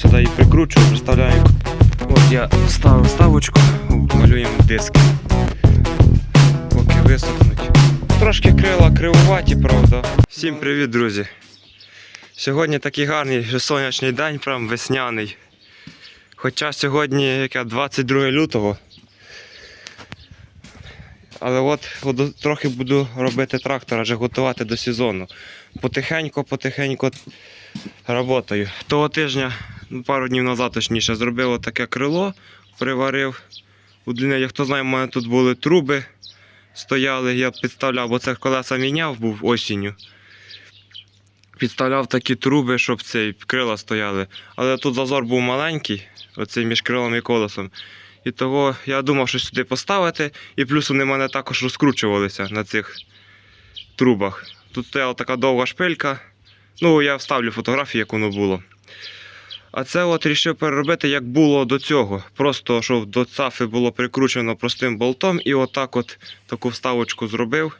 сюди і прикручую, представляю. От я ставив ставочку, малюємо диски. Поки висохнуть. Трошки крила кривуваті, правда. Всім привіт, друзі. Сьогодні такий гарний сонячний день, прям весняний. Хоча сьогодні яке 22 лютого. Але от трохи буду робити трактор, аже готувати до сезону. Потихеньку, потихеньку роботаю. Того тижня, пару днів назад точніше, зробив таке крило, приварив. Удлінив, хто знає, у мене тут були труби стояли, я підставляв, бо це колеса міняв був осінню. Підставляв такі труби, щоб цей крила стояли. Але тут зазор був маленький, оцей між крилом і колесом. І того я думав, що сюди поставити, і плюс вони в мене також розкручувалися на цих трубах. Тут стояла така довга шпилька. Ну, я вставлю фотографії, як воно було. А це от рішив переробити, як було до цього. Просто щоб до цафи було прикручено простим болтом, і отак от таку вставочку зробив,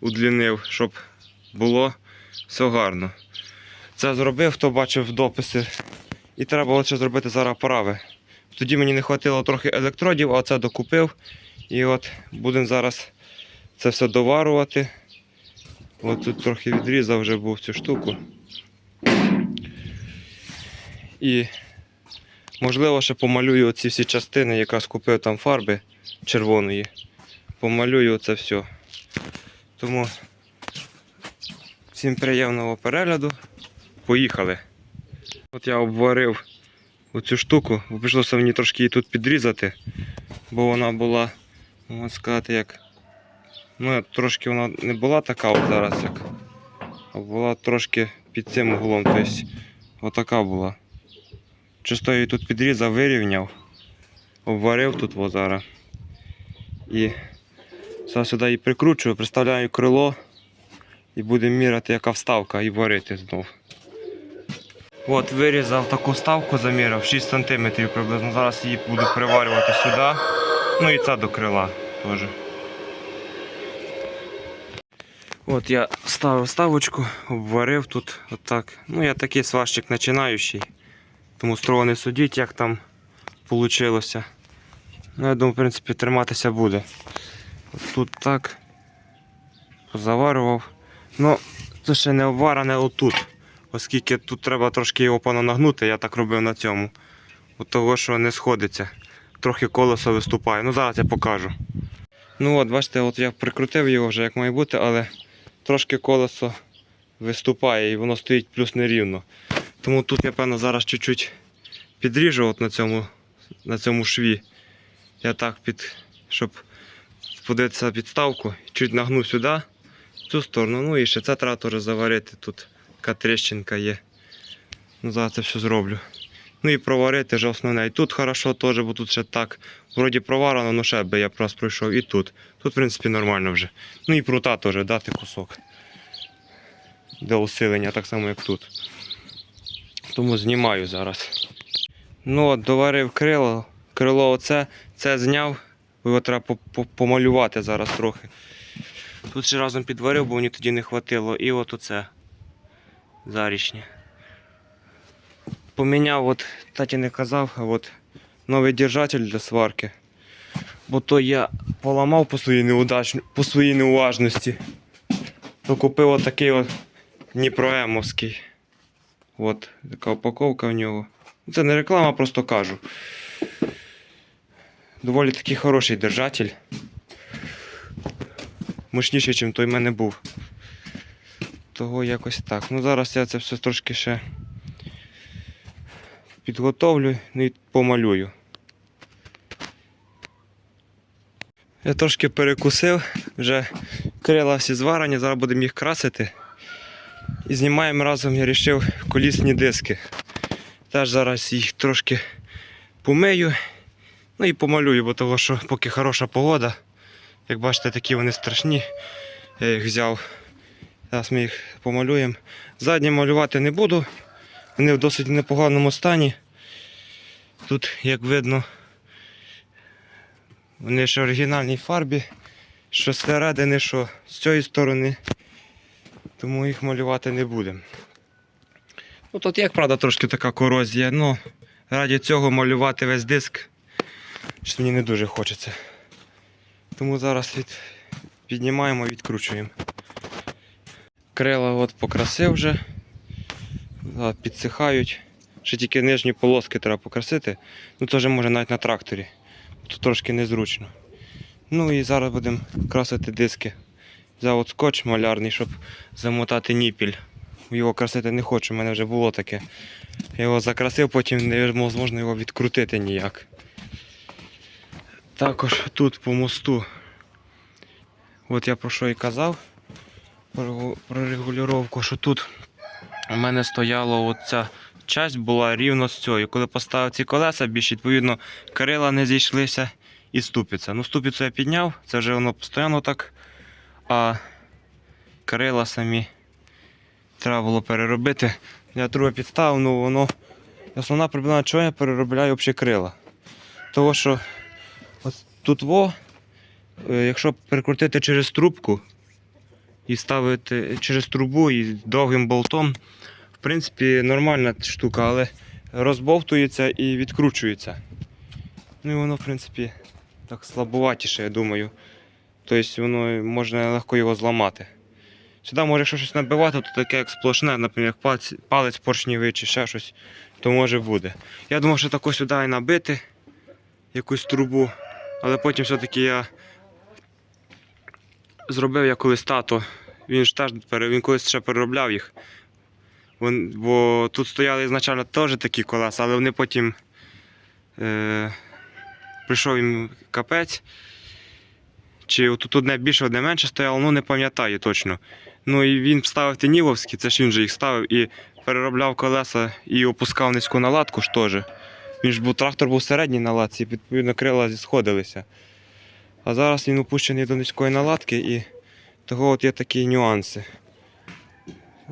удлінив, щоб було все гарно. Це зробив, хто бачив дописи. І треба ще зробити зараз праве. Тоді мені не вистачило трохи електродів, а це докупив. І от будемо зараз це все доварувати. От тут трохи відрізав вже був цю штуку. І можливо ще помалюю ці всі частини, якраз купив там фарби червоної. Помалюю це все. Тому всім приємного перегляду. Поїхали. От я обварив оцю штуку, бо прийшлося мені трошки її тут підрізати, бо вона була, можна сказати, як. Ну, трошки вона не була така от зараз, як. А була трошки під цим углом. Тобто отака була. Чисто її тут підрізав, вирівняв, обварив тут во. І зараз сюди її прикручую, приставляю крило і будемо міряти, яка вставка, і варити знов. От вирізав таку вставку, заміряв 6 см приблизно. Зараз її буду приварювати сюди. Ну і це до крила теж. От я ставив вставочку, обварив тут отак. Ну я такий сварщик починаючий. Тому строго не судіть, як там вийшло. Ну, я думаю, в принципі, триматися буде. От тут так. Позаварював. Ну, це ще не обварене отут. Оскільки тут треба трошки його понанагнути, я так робив на цьому. От того, що не сходиться. Трохи колесо виступає. Ну зараз я покажу. Ну от, бачите, от я прикрутив його вже як має бути, але трошки колесо виступає і воно стоїть плюс нерівно. Тому тут я певно зараз чуть-чуть підріжу от на цьому, на цьому шві. Я так під, щоб подивитися підставку, чуть нагну сюди, в цю сторону. Ну і ще це треба теж заварити. Тут така тріщинка є. Ну, зараз це все зроблю. Ну і проварити вже основне. І тут хорошо теж, бо тут ще так. Вроді проварено, ну ще би я просто пройшов і тут. Тут, в принципі, нормально вже. Ну і прута теж дати кусок. Для усилення, так само як тут. Тому знімаю зараз. Ну от, доварив крило. Крило оце, це зняв. Його треба по- по- помалювати зараз трохи. Тут ще разом підварив, бо мені тоді не хватило. І от оце зарічні. Поміняв, от, таті не казав, от новий держатель для сварки. Бо то я поламав по своїй, неудач... по своїй неуважності. То купив отакий от Дніпроемовський. От така упаковка в нього. Це не реклама, просто кажу. Доволі такий хороший держатель. Мощніший, ніж той в мене був. Того якось так. Ну зараз я це все трошки ще підготовлю ну і помалюю. Я трошки перекусив, вже крила всі зварені, зараз будемо їх красити. І знімаємо разом, я вирішив колісні диски. Теж зараз їх трошки помию, ну і помалюю, бо того, що поки хороша погода. Як бачите, такі вони страшні. Я їх взяв. Зараз ми їх помалюємо. Задні малювати не буду. Вони в досить непоганому стані. Тут, як видно, вони ще в оригінальній фарбі, що зсередини, що з цієї сторони. Тому їх малювати не будемо. Ну тут як правда трошки така корозія, ну раді цього малювати весь диск. Щось мені не дуже хочеться. Тому зараз від... піднімаємо і відкручуємо. Крила от покрасив вже. Підсихають. Ще тільки нижні полоски треба покрасити. Ну це вже може навіть на тракторі. Тут трошки незручно. Ну і зараз будемо красити диски. Взяв от скотч малярний, щоб замотати ніпіль. Його красити не хочу, в мене вже було таке. Я його закрасив, потім невозможно його відкрутити ніяк. Також тут по мосту. От я про що і казав. Про, регулювання, що тут у мене стояла оця часть була рівно з цією. Коли поставив ці колеса, більш відповідно крила не зійшлися і ступиця. Ну, ступицю я підняв, це вже воно постійно так. А крила самі треба було переробити. Я труби підставив, ну воно. Основна проблема, чого я переробляю взагалі крила. Того, що от тут во, е, якщо перекрутити через трубку і ставити через трубу і довгим болтом, в принципі, нормальна штука, але розбовтується і відкручується. Ну і воно, в принципі, так слабуватіше, я думаю. Тобто воно можна легко його зламати. Сюди може щось набивати, то таке як сплошне, наприклад, палець, палець поршневий чи ще щось, то може буде. Я думав, що тако сюди і набити якусь трубу, але потім все-таки я зробив я колись тато. Він ж теж він колись ще переробляв їх. Вон, бо тут стояли ізначально теж такі колеса, але вони потім е, прийшов їм капець. Чи тут одне більше, одне менше стояло, ну не пам'ятаю точно. Ну і він ставив тенівовські, це ж він же їх ставив і переробляв колеса і опускав низьку наладку ж теж. Він ж був трактор був середній наладці, і відповідно крила зісходилися. А зараз він опущений до низької наладки і того от є такі нюанси.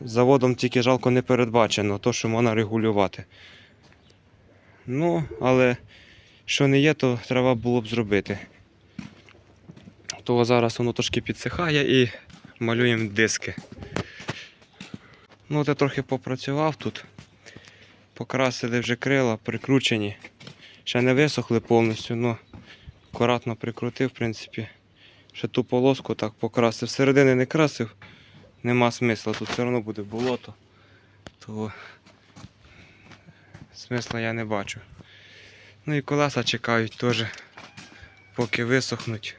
Заводом тільки жалко не передбачено, то що можна регулювати. Ну, але що не є, то треба було б зробити. То зараз воно трошки підсихає і малюємо диски. Ну, от я трохи попрацював тут. Покрасили вже крила, прикручені. Ще не висохли повністю, але акуратно прикрутив, в принципі. Ще ту полоску так покрасив. Середини не красив, нема смисла, тут все одно буде болото. То смисла я не бачу. Ну і колеса чекають теж, поки висохнуть.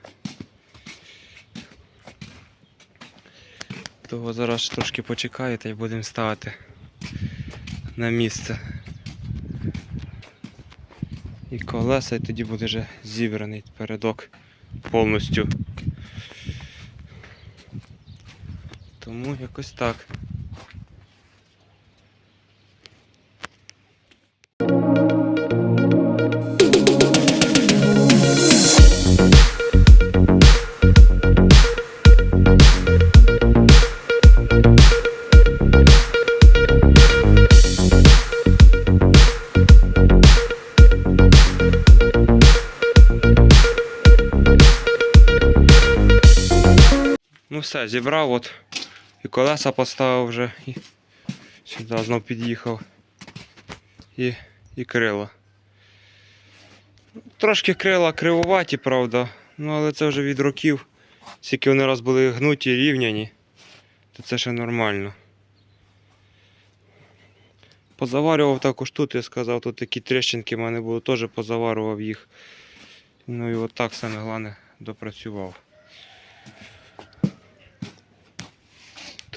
Того зараз трошки почекаєте і будемо ставити на місце. І колеса, і тоді буде вже зібраний передок повністю. Тому якось так. Ну все, зібрав от. І колеса поставив вже. І сюди знов під'їхав. І, і крила. Трошки крила кривуваті, правда. Ну але це вже від років. Скільки вони раз були гнуті, рівняні, то це ще нормально. Позаварював також тут, я сказав, тут такі тріщинки в мене були, теж позаварював їх. Ну і от так саме головне допрацював.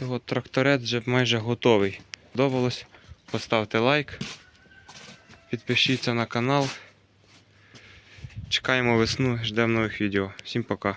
То от вже майже готовий. Подобалось? Поставте лайк, підпишіться на канал. Чекаємо весну, ждемо нових відео. Всім пока.